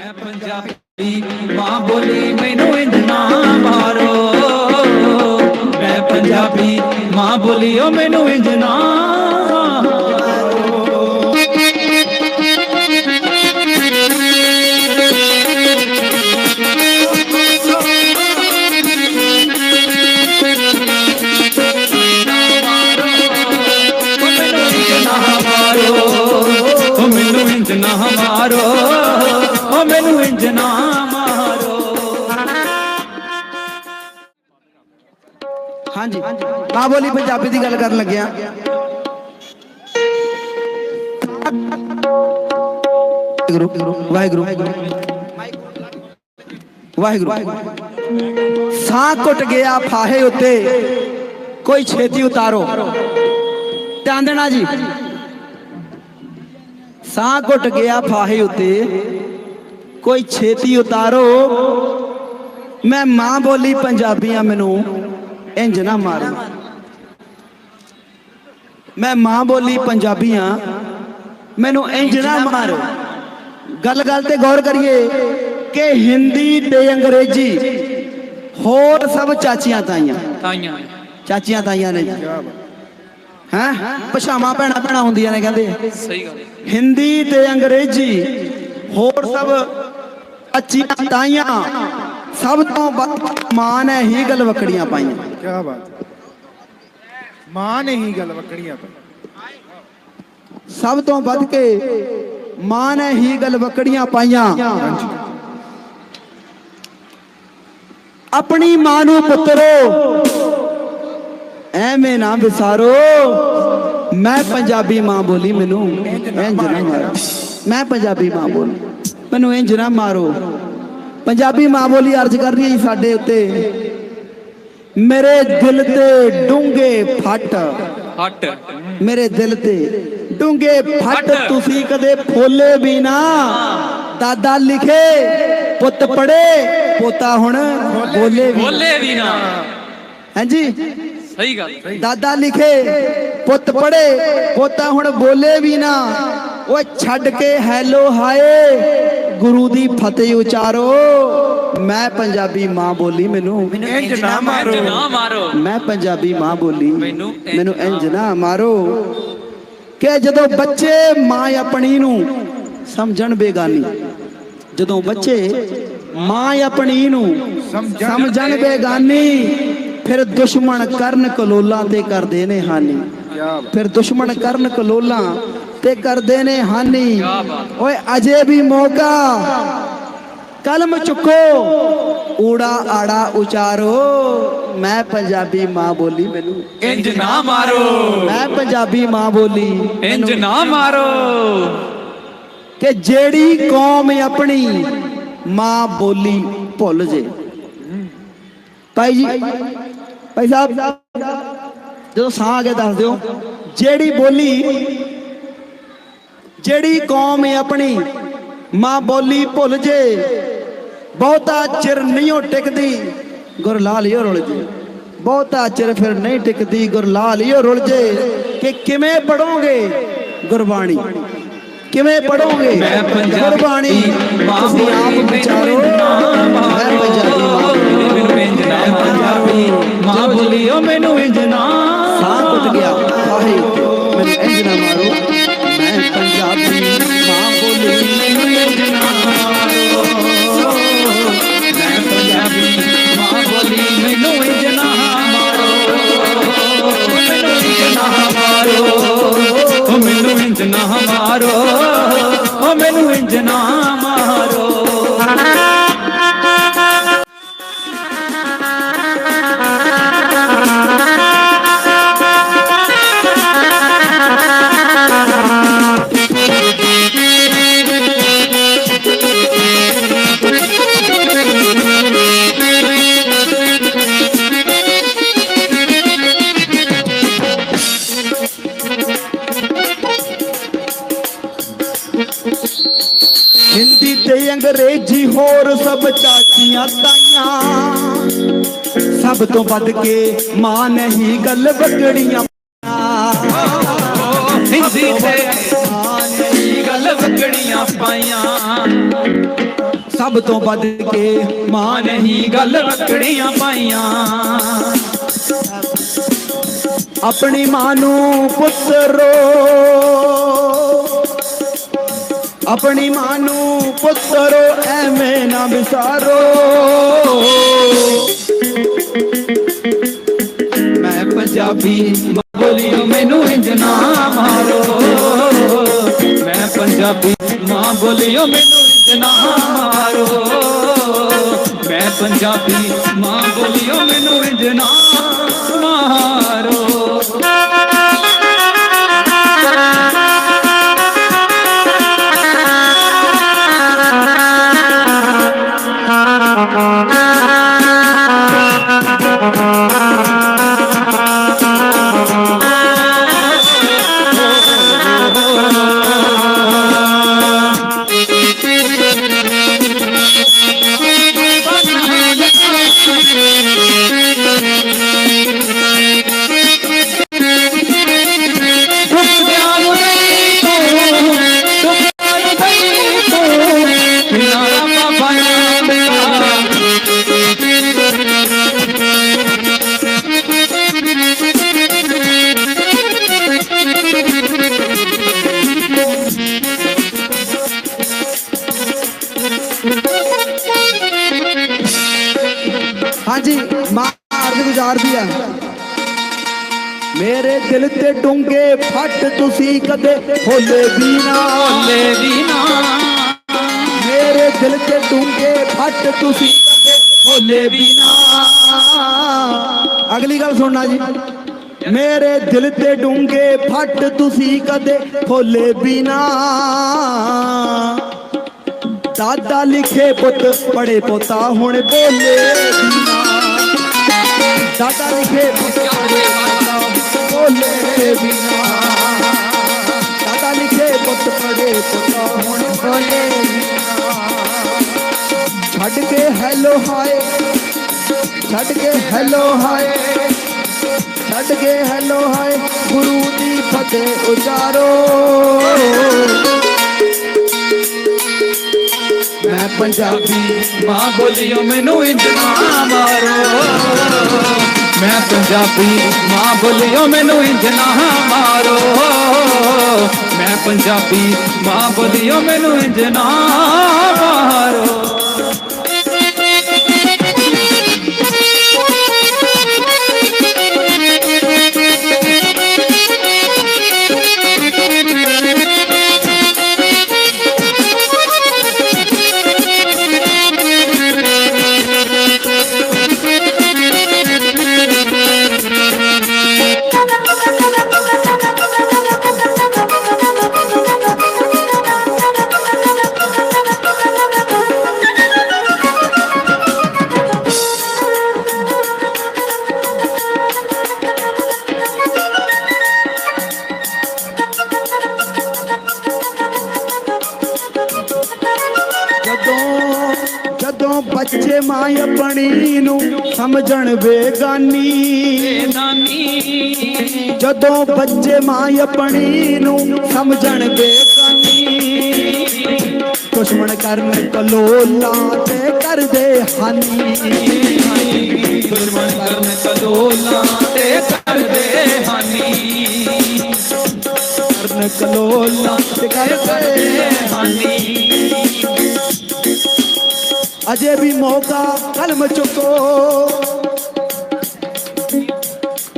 ਮੈਂ ਪੰਜਾਬੀ ਮਾਂ ਬੋਲੀ, ਮੈਨੂੰ ਇੰਜ ਨਾ ਮਾਰੋ। ਮੈਂ ਪੰਜਾਬੀ ਮਾਂ ਬੋਲੀ ਓ ਮੈਨੂੰ ਇੰਜ ਨਾ ਮਾਰੋ ਮੈਨੂੰ ਇੰਜ ਨਾ ਮਾਰੋ। ਹਾਂਜੀ। ਮਾਂ ਬੋਲੀ ਪੰਜਾਬੀ ਦੀ ਗੱਲ ਕਰਨ ਲੱਗਿਆ। ਵਾਹਿਗੁਰੂ ਵਾਹਿਗੁਰੂ। ਵਾਹਿਗੁਰੂ। ਸਾਹ ਘੁੱਟ ਗਿਆ ਫਾਹੇ ਉੱਤੇ। ਕੋਈ ਛੇਤੀ ਉਤਾਰੋ। ਧਿਆਨ ਦੇਣਾ ਜੀ। ਸਾਹ ਘੁੱਟ ਗਿਆ ਫਾਹੇ ਉੱਤੇ। ਕੋਈ ਛੇਤੀ ਉਤਾਰੋ। ਮੈਂ ਮਾਂ ਬੋਲੀ ਪੰਜਾਬੀ ਆ ਮੈਨੂੰ। ਇੰਜ ਨਾ ਮਾਰੋ। ਮੈਂ ਮਾਂ ਬੋਲੀ ਪੰਜਾਬੀ ਆ ਮੈਨੂੰ ਇੰਜ ਨਾ ਮਾਰੋ। ਗੱਲ ਗੱਲ ਤੇ ਗੌਰ ਕਰੀਏ ਕਿ ਹਿੰਦੀ ਤੇ ਅੰਗਰੇਜ਼ੀ ਹੋਰ ਸਭ ਚਾਚੀਆਂ ਤਾਈਆਂ। ਤਾਈਆਂ। ਚਾਚੀਆਂ ਤਾਈਆਂ ਨੇ। ਹੈ? ਪਛਾਵਾਂ ਭੈਣਾਂ ਭੈਣਾਂ ਹੁੰਦੀਆਂ ਨੇ ਕਹਿੰਦੇ। ਸਹੀ ਗੱਲ ਹਿੰਦੀ ਤੇ ਅੰਗਰੇਜ਼ੀ ਹੋਰ ਸਭ ਅੱਛੀਆਂ ਤਾਈਆਂ। ਸਭ ਤੋਂ ਵੱਧ ਮਾਂ ਨੇ ਹੀ ਗੱਲ ਵਕੜੀਆਂ ਪਾਈਆਂ। ਕੀ ਬਾਤ ਮਾਂ ਨੇ ਹੀ ਗੱਲ ਵਕੜੀਆਂ ਪਈ ਸਭ ਤੋਂ ਵੱਧ ਕੇ ਮਾਂ ਨੇ ਹੀ ਗੱਲ ਵਕੜੀਆਂ ਪਾਈਆਂ। ਆਪਣੀ ਮਾਂ ਨੂੰ ਪੁੱਤਰੋ ਐਵੇਂ ਨਾ ਵਿਸਾਰੋ। ਮੈਂ ਪੰਜਾਬੀ ਮਾਂ ਬੋਲੀ ਮੈਨੂੰ ਇੰਜ ਨਾ ਮਾਰੋ ਮੈਂ ਪੰਜਾਬੀ ਮਾਂ ਬੋਲੀ। ਮੈਨੂੰ ਇੰਜ ਨਾ ਮਾਰੋ। ਪੰਜਾਬੀ ਮਾਂ ਬੋਲੀ ਅਰਜ਼ ਕਰ ਰਹੀ ਹੈ ਸਾਡੇ ਉੱਤੇ। ਮੇਰੇ ਦਿਲ ਤੇ ਡੂੰਘੇ ਫੱਟ। ਹਟ ਮੇਰੇ ਦਿਲ ਤੇ ਡੂੰਘੇ ਫੱਟ ਤੁਸੀਂ ਕਦੇ ਫੋਲੇ ਵੀ ਨਾ। ਦਾਦਾ ਲਿਖੇ ਪੁੱਤ ਪੜੇ ਪੋਤਾ ਹੁਣ ਬੋਲੇ ਵੀ ਬੋਲੇ ਵੀ ਨਾ। ਹਾਂਜੀ ਸਹੀ ਗੱਲ ਦਾਦਾ ਲਿਖੇ ਪੁੱਤ ਪੜੇ ਪੋਤਾ ਹੁਣ ਬੋਲੇ ਵੀ ਨਾ। ਓਏ ਛੱਡ ਕੇ ਹੈਲੋ ਹਾਏ। ਗੁਰੂ ਦੀ ਫਤਿਹ ਉਚਾਰੋ। ਮੈਂ ਪੰਜਾਬੀ ਮਾਂ ਬੋਲੀ ਮੈਨੂੰ ਇੰਜ ਨਾ ਮਾਰੋ। ਮੈਂ ਪੰਜਾਬੀ ਮਾਂ ਬੋਲੀ ਮੈਨੂੰ ਇੰਜ ਮੈਨੂੰ ਇੰਜ ਨਾ ਮਾਰੋ। ਕਿ ਜਦੋਂ ਬੱਚੇ ਮਾਂ ਆਪਣੀ ਨੂੰ ਸਮਝਣ ਬੇਗਾਨੀ ਜਦੋਂ ਬੱਚੇ ਮਾਂ ਆਪਣੀ ਨੂੰ ਸਮਝਣ ਬੇਗਾਨੀ ਫਿਰ ਦੁਸ਼ਮਣ ਕਰਨ ਕਲੋਲਾਂ ਤੇ ਕਰਦੇ ਨੇ ਹਾਨੀ। ਫਿਰ ਦੁਸ਼ਮਣ ਕਰਨ ਕਲੋਲਾਂ ਤੇ ਕਰਦੇ ਨੇ ਹਾਨੀ। ਓਏ ਅਜੇ ਵੀ ਮੌਕਾ। ਕਲਮ ਚੁੱਕੋ। ਊੜਾ ਆੜਾ ਉਚਾਰੋ। ਮੈਂ ਪੰਜਾਬੀ ਮਾਂ ਬੋਲੀ ਮੈਨੂੰ ਇੰਜ ਨਾ ਮਾਰੋ। ਮੈਂ ਪੰਜਾਬੀ ਮਾਂ ਬੋਲੀ ਇੰਜ ਨਾ ਮਾਰੋ। ਕਿ ਜਿਹੜੀ ਕੌਮ ਆਪਣੀ ਮਾਂ ਬੋਲੀ ਭੁੱਲ ਜੇ। ਭਾਈ ਜੀ ਭਾਈ ਸਾਹਿਬ ਜਦੋਂ ਸਾਹ ਕੇ ਦੱਸ ਦਿਓ। ਜਿਹੜੀ ਬੋਲੀ ਜਿਹੜੀ ਕੌਮ ਆਪਣੀ ਮਾਂ ਬੋਲੀ ਭੁੱਲ ਜੇ ਬਹੁਤਾ ਚਿਰ ਨਹੀਂ ਉਹ ਟਿਕਦੀ ਗੁਰਲਾਲ ਹੀ ਰੁਲ ਜੇ। ਬਹੁਤਾ ਚਿਰ ਫਿਰ ਨਹੀਂ ਟਿਕਦੀ ਗੁਰਲਾਲ ਹੀ ਰੁਲ ਜੇ। ਕਿ ਕਿਵੇਂ ਪੜੋਗੇ ਗੁਰਬਾਣੀ? ਕਿਵੇਂ ਪੜੋਗੇ ਮੈਂ ਪੰਜਾਬੀ ਗੁਰਬਾਣੀ? ਤੁਸੀਂ ਆਪ ਵਿਚਾਰੋ। ਮੈਂ ਪੰਜਾਬੀ ਮਾਂ ਬੋਲੀ। ਓ ਮੈਨੂੰ ਇੰਜ ਨਾ ਸਾਹ ਟੁੱਟ ਗਿਆ। ਆਹੇ ਮੈਨੂੰ ਇੰਜ ਨਾ ਮਾਰੋ ਹਿੰਦੀ ਤੇ ਅੰਗਰੇਜ਼ੀ ਹੋਰ ਸਭ ਚਾਚੀਆਂ ਤਾਈਆਂ। ਸਭ ਤੋਂ ਵੱਧ ਕੇ ਮਾਂ ਨਹੀਂ ਗੱਲ ਵਗੜੀਆਂ ਹਿੰਦੀ ਤੇ ਮਾਂ ਗੱਲ ਵਗੜੀਆਂ ਪਾਈਆਂ। ਸਭ ਤੋਂ ਵੱਧ ਕੇ ਮਾਂ ਮਾਂ ਨਹੀਂ ਗੱਲ ਰੱਖੜੀਆਂ ਪਾਈਆਂ। ਆਪਣੀ ਮਾਂ ਨੂੰ ਪੁੱਤਰੋ। ਆਪਣੀ ਮਾਂ ਨੂੰ ਪੁੱਤਰੋ, ਐਵੇਂ ਨਾ ਵਿਸਾਰੋ ਮੈਂ ਪੰਜਾਬੀ ਮਾਂ ਬੋਲੀਓ ਮੈਨੂੰ ਇੰਜ ਨਾ ਮਾਰੋ। ਮੈਂ ਪੰਜਾਬੀ ਮਾਂ ਬੋਲੀਓ ਮੈਨੂੰ ਇੰਜ ਨਾ ਮਾਰੋ। ਮੈਂ ਪੰਜਾਬੀ ਹਾਂਜੀ ਮਾਂ ਅਰਜ਼ ਗੁਜ਼ਾਰਦੀ ਆ। ਮੇਰੇ ਦਿਲ ਤੇ ਡੂੰਗੇ ਫੱਟ ਤੁਸੀਂ ਕਦੇ ਖੋਲੇ ਵੀ ਨਾ। ਭੋਲੇ ਵੀ ਨਾ। ਮੇਰੇ ਦਿਲ ਤੇ ਡੂੰਗੇ ਫੱਟ ਤੁਸੀਂ ਕਦੇ ਖੋਲੇ ਵੀ ਨਾ। ਅਗਲੀ ਗੱਲ ਸੁਣਨਾ ਜੀ। ਮੇਰੇ ਦਿਲ ਤੇ ਡੂੰਗੇ ਫੱਟ ਤੁਸੀਂ ਕਦੇ ਖੋਲੇ ਵੀ ਨਾ। ਦਾਦਾ ਲਿਖੇ ਪੁੱਤ ਪੜੇ ਪੋਤਾ ਹੁਣ ਬੋਲੇ ਵੀ ਨਾ ਦਾਦਾ ਲਿਖੇ ਪੁੱਤ ਪੜੇ ਪੋਤਾ ਬੋਲੇ ਵੀ ਨਾ ਦਾਦਾ ਲਿਖੇ ਪੁੱਤ ਪੜੇ ਪੋਤਾ ਹੁਣ ਬੋਲੇ ਵੀ ਨਾ ਛੱਡ ਕੇ ਹੈਲੋ ਹਾਏ ਛੱਡ ਕੇ ਹੈਲੋ ਹਾਏ ਛੱਡ ਕੇ ਹੈਲੋ ਹਾਏ ਗੁਰੂ ਦੀ ਫਤਿਹ ਉਚਾਰੋ ਪੰਜਾਬੀ ਮਾਂ ਬੋਲੀਓ, ਮੈਨੂੰ ਇੰਜ ਨਾ ਮਾਰੋ। ਮੈਂ ਪੰਜਾਬੀ ਮਾਂ ਬੋਲੀਓ, ਮੈਨੂੰ ਇੰਜ ਨਾ ਮਾਰੋ। ਮੈਂ ਪੰਜਾਬੀ ਮਾਂ ਬੋਲੀਓ, ਮੈਨੂੰ ਇੰਜ ਬੇਗਾਨੀ ਜਦੋਂ ਬੱਚੇ ਮਾਂ ਆਪਣੀ ਨੂੰ ਸਮਝਣ ਬੇਗਾਨੀ ਦੁਸ਼ਮਣ ਕਰਨ ਕਲੋਲਾ ਤੇ ਕਰਦੇ ਹਾਨੀ ਦੁਰਮਨ ਕਰਨ ਕਲੋਲਾ ਤੇ ਕਰਦੇ ਹਾਨੀ ਕਰਨ ਕਲੋਲਾ ਤੇ ਕਰਦੇ ਹਾਨੀ ਅਜੇ ਵੀ ਮੌਕਾ ਕਲਮ ਚੁੱਕੋ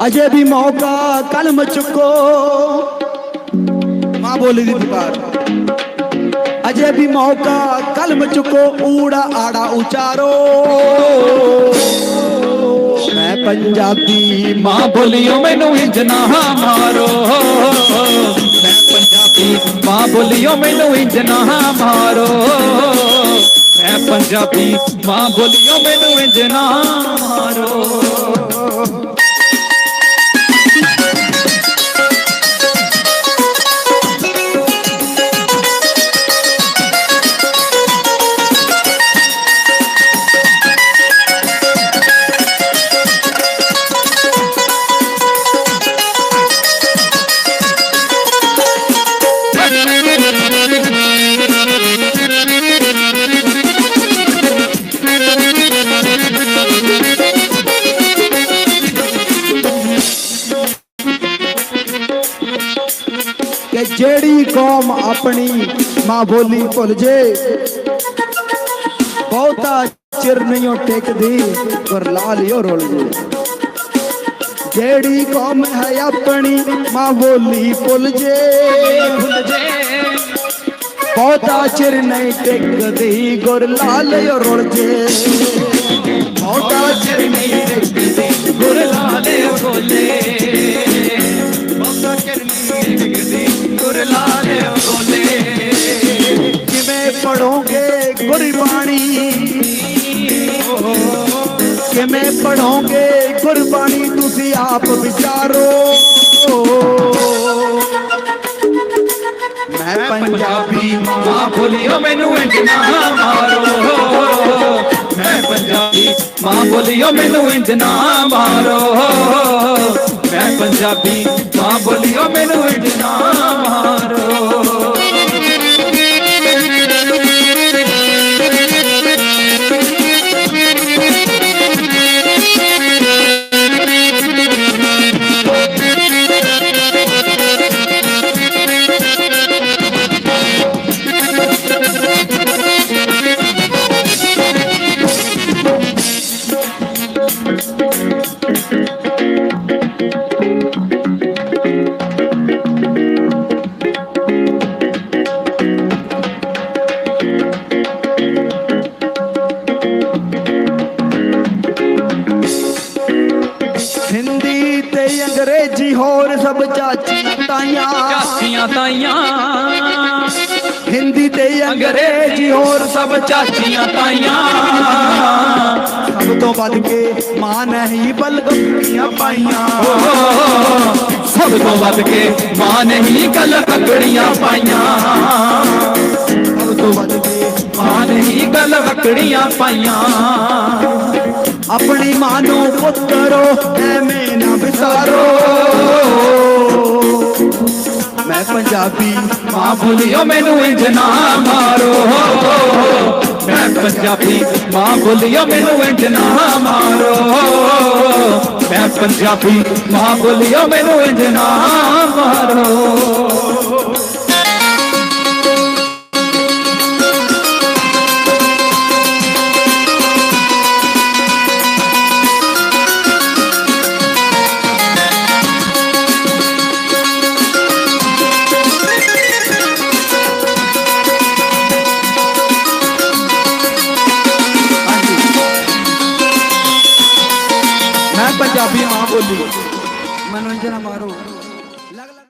ਅਜੇ ਵੀ ਮੌਕਾ ਕਲਮ ਚੁੱਕੋ। ਮਾਂ ਬੋਲੀ ਦੀ ਪੁਕਾਰ ਅਜੇ ਵੀ ਮੌਕਾ ਕਲਮ ਚੁੱਕੋ, ਊੜਾ ਆੜਾ ਉਚਾਰੋ। ਮੈਂ ਪੰਜਾਬੀ ਮਾਂ ਮਾਂ ਬੋਲਿਓ, ਮੈਨੂੰ ਇੰਜ ਨਾ ਮਾਰੋ। ਮੈਂ ਪੰਜਾਬੀ ਮਾਂ ਬੋਲਿਓ, ਮੈਨੂੰ ਇੰਜ ਨਾ ਮਾਰੋ। ਮੈਂ ਪੰਜਾਬੀ ਮਾਂ ਬੋਲਿਓ, ਮੈਨੂੰ ਇੰਜ ਨਾ ਮਾਰੋ। ਕੌਮ ਆਪਣੀ ਮਾਂ ਬੋਲੀ ਭੁੱਲ ਜੇ। ਬਹੁਤਾ ਚਿਰ ਨਹੀਂ ਉਹ ਟਿਕਦੀ ਪਰ ਲਾ ਲਿਓ ਜੇ। ਜਿਹੜੀ ਕੌਮ ਹੈ ਆਪਣੀ ਮਾਂ ਬੋਲੀ ਭੁੱਲ ਜੇ। ਭੁੱਲ ਜੇ ਬਹੁਤਾ ਚਿਰ ਨਹੀਂ ਟਿਕਦੀ, ਗੁਰ ਲਾਲ ਰੁੱਲ ਜੇ। ਬਹੁਤਾ ਚਿਰ ਨਹੀਂ ਟਿਕਦੀ ਪੜੋਗੇ ਗੁਰਬਾਣੀ ਕਿਵੇਂ ਪੜੋਗੇ ਗੁਰਬਾਣੀ ਤੁਸੀਂ ਆਪ ਵਿਚਾਰੋ। ਮੈਂ ਪੰਜਾਬੀ ਮਾਂ ਬੋਲਿਓ ਮੈਨੂੰ ਇੰਜ ਨਾ ਮਾਰੋ। ਮੈਂ ਪੰਜਾਬੀ ਮਾਂ ਬੋਲਿਓ ਮੈਨੂੰ ਇੰਜ ਨਾ ਮਾਰੋ। ਮੈਂ ਪੰਜਾਬੀ ਮਾਂ ਬੋਲਿਓ ਤਾਈਆਂ। ਹਿੰਦੀ ਤੇ ਅੰਗਰੇਜ਼ੀ, ਹੋਰ ਸਭ ਚਾਚੀਆਂ ਤਾਈਆਂ। ਸਭ ਤੋਂ ਵੱਧ ਕੇ ਮਾਂ ਨਹੀਂ ਬਲਗੰਦੀਆਂ ਪਾਈਆਂ। ਸਭ ਤੋਂ ਵੱਧ ਕੇ ਮਾਂ ਨੇ ਹੀ ਗੱਲ ਪਕੜੀਆਂ ਪਾਈਆਂ। ਸਭ ਤੋਂ ਵੱਧ ਕੇ ਮਾਂ ਨੇ ਹੀ ਗੱਲ ਪਕੜੀਆਂ ਪਾਈਆਂ। ਆਪਣੀ ਮਾਂ ਨੂੰ ਪੁੱਤਰੋ, ਐਵੇਂ ਮੈਂ ਪੰਜਾਬੀ। ਮਾਂ ਬੋਲਿਓ ਮੈਨੂੰ ਇੰਜ ਨਾ ਮਾਰੋ। ਮੈਂ ਪੰਜਾਬੀ ਮਾਂ ਬੋਲਿਓ ਮੈਨੂੰ ਇੰਜ ਨਾ ਮਾਰੋ। ਮੈਂ ਪੰਜਾਬੀ ਮਾਂ ਬੋਲਿਓ ਮੈਨੂੰ ਇੰਜ ਨਾ ਮਾਰੋ।